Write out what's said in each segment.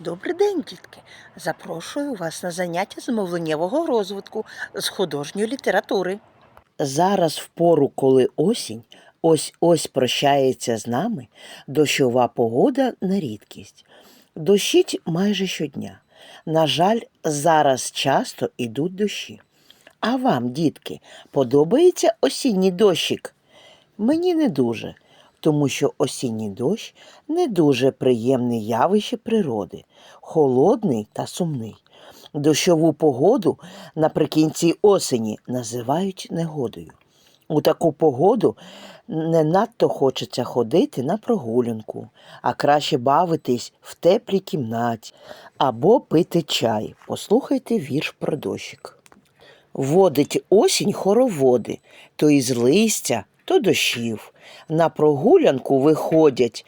Добрий день, дітки! Запрошую вас на заняття з мовленнєвого розвитку з художньої літератури. Зараз, в пору, коли осінь, ось ось прощається з нами, дощова погода на рідкість. Дощить майже щодня. На жаль, зараз часто ідуть дощі. А вам, дітки, подобається осінній дощик? Мені не дуже, тому що осінній дощ не дуже приємне явище природи, холодний та сумний. Дощову погоду наприкінці осені називають негодою. У таку погоду не надто хочеться ходити на прогулянку, а краще бавитись в теплій кімнаті або пити чай. Послухайте вірш про дощик. Водить осінь хороводи, то із листя, то дощів. На прогулянку виходять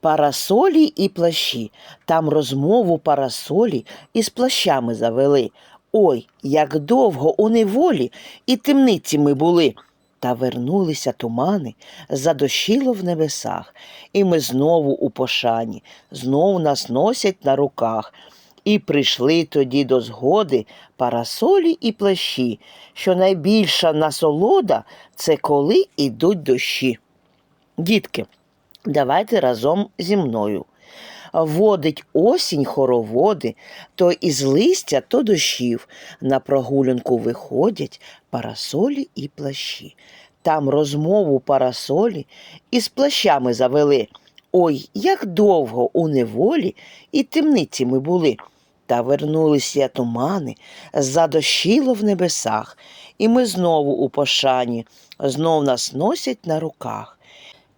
парасолі і плащі. Там розмову парасолі із плащами завели. Ой, як довго у неволі і темниці ми були. Та вернулися тумани, задощило в небесах, і ми знову у пошані, знов нас носять на руках. І прийшли тоді до згоди парасолі і плащі, що найбільша насолода це коли ідуть дощі. Дітки, давайте разом зі мною. Водить осінь хороводи, то із листя, то дощів. На прогулянку виходять парасолі і плащі. Там розмову парасолі із плащами завели. Ой, як довго у неволі і темниці ми були. Та вернулися тумани, задощило в небесах, і ми знову у пошані, знов нас носять на руках.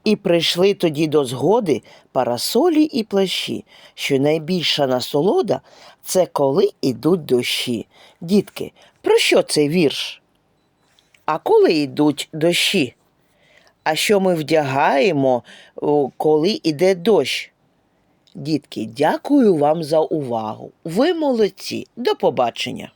І прийшли тоді до згоди парасолі і плащі, що найбільша насолода це коли ідуть дощі. Дітки, про що цей вірш? А коли йдуть дощі? А що ми вдягаємо, коли йде дощ? Дітки, дякую вам за увагу. Ви молодці. До побачення.